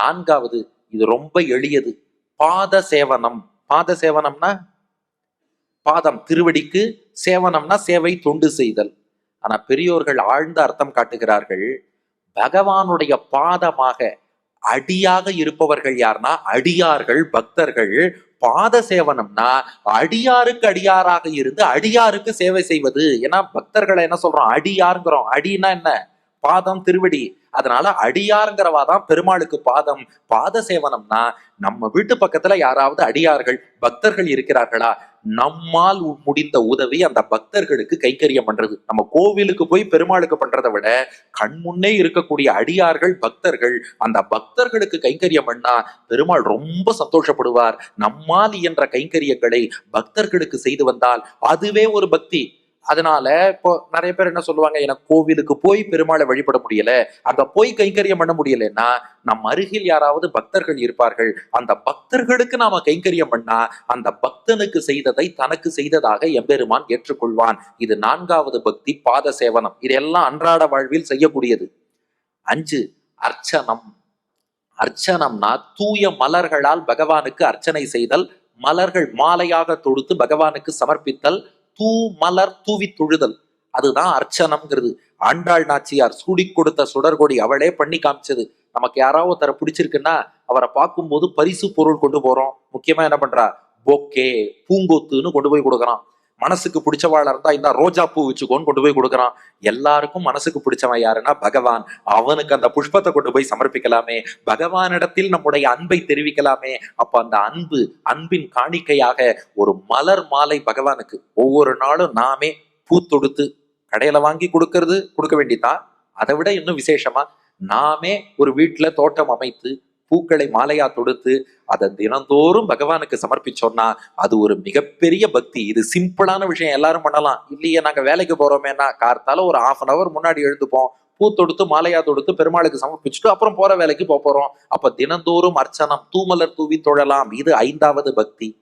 நான்காவது இது ரொம்ப எளியது. பாத சேவனம். பாத சேவனம்னா பாதம் திருவடிக்கு சேவனம்னா சேவை தொண்டு செய்தல். ஆனா பெரியோர்கள் ஆழ்ந்த அர்த்தம் காட்டுகிறார்கள். பகவானுடைய பாதமாக அடியாக இருப்பவர்கள் யார்னா அடியார்கள் பக்தர்கள். பாத சேவனம்னா அடியாருக்கு அடியாராக இருந்து அடியாருக்கு சேவை செய்வது. ஏன்னா பக்தர்களை என்ன சொல்றோம்? அடியாருங்கிறோம். அடின்னா என்ன? பாதம் திருவடி. அதனால அடியாருங்கிறவா தான் பெருமாளுக்கு பாதம் பாத சேவனம்னா நம்ம வீட்டு பக்கத்துல யாராவது அடியார்கள் பக்தர்கள் இருக்கிறார்களா? நம்மால் முடிந்த உதவி அந்த பக்தர்களுக்கு கைக்கரியம் பண்றது. நம்ம கோவிலுக்கு போய் பெருமாளுக்கு பண்றதை விட கண் முன்னே இருக்கக்கூடிய அடியார்கள் பக்தர்கள் அந்த பக்தர்களுக்கு கைங்கரியம் பண்ணா பெருமாள் ரொம்ப சந்தோஷப்படுவார். நம்மால் இயன்ற கைங்கரியங்களை பக்தர்களுக்கு செய்து வந்தால் அதுவே ஒரு பக்தி. அதனால இப்போ நிறைய பேர் என்ன சொல்லுவாங்க எனக்கு கோவிலுக்கு போய் பெருமாளை வழிபட முடியல அங்க போய் கைங்கரியம் பண்ண முடியலன்னா நம் அருகில் யாராவது பக்தர்கள் இருப்பார்கள். அந்த பக்தர்களுக்கு நாம கைங்கரியம் பண்ணா அந்த பக்தனுக்கு செய்ததை தனக்கு செய்ததாக எம்பெருமான் ஏற்றுக்கொள்வான். இது நான்காவது பக்தி பாத சேவனம். இதெல்லாம் அன்றாட வாழ்வில் செய்யக்கூடியது. அஞ்சு அர்ச்சனம். அர்ச்சனம்னா தூய மலர்களால் பகவானுக்கு அர்ச்சனை செய்தல் மலர்கள் மாலையாக தொடுத்து பகவானுக்கு சமர்ப்பித்தல் தூ மலர் தூவி தொழுதல். அதுதான் அர்ச்சனம்ங்கிறது. ஆண்டாள் நாச்சியார் சூடி கொடுத்த சுடர்கொடி அவளே பண்ணி காமிச்சது. நமக்கு யாராவது ஒருத்தரை பிடிச்சிருக்குன்னா அவரை பார்க்கும்போது பரிசு பொருள் கொண்டு போறோம். முக்கியமா என்ன பண்றா? பொக்கே பூங்கொத்துன்னு கொண்டு போய் கொடுக்குறான். மனசுக்கு பிடிச்சவாளா இருந்தா இந்த ரோஜா பூ வச்சுக்கோன்னு கொண்டு போய் கொடுக்குறான். எல்லாருக்கும் மனசுக்கு பிடிச்சவன் யாருன்னா பகவான். அவனுக்கு அந்த புஷ்பத்தை கொண்டு போய் சமர்ப்பிக்கலாமே. பகவானிடத்தில் நம்முடைய அன்பை தெரிவிக்கலாமே. அப்ப அந்த அன்பு அன்பின் காணிக்கையாக ஒரு மலர் மாலை பகவானுக்கு ஒவ்வொரு நாளும் நாமே பூ தொடுத்து கடையில வாங்கி கொடுக்கறது கொடுக்க வேண்டியதான் அதை விட இன்னும் விசேஷமா நாமே ஒரு வீட்டுல தோட்டம் அமைத்து பூக்களை மாலையா தொடுத்து அதை தினந்தோறும் பகவானுக்கு சமர்ப்பிச்சோம்னா அது ஒரு மிகப்பெரிய பக்தி. இது சிம்பிளான விஷயம். எல்லாரும் பண்ணலாம். இல்லையே நாங்க வேலைக்கு போறோமேனா கார்த்தால ஒரு ஆஃப் அன் அவர் முன்னாடி எழுந்துப்போம். பூ தொடுத்து மாலையா தொடுத்து பெருமாளுக்கு சமர்ப்பிச்சுட்டு அப்புறம் போற வேலைக்கு போக போறோம். அப்ப தினந்தோறும் அர்ச்சனம் தூமலர் தூவி தொழலாம். இது ஐந்தாவது பக்தி.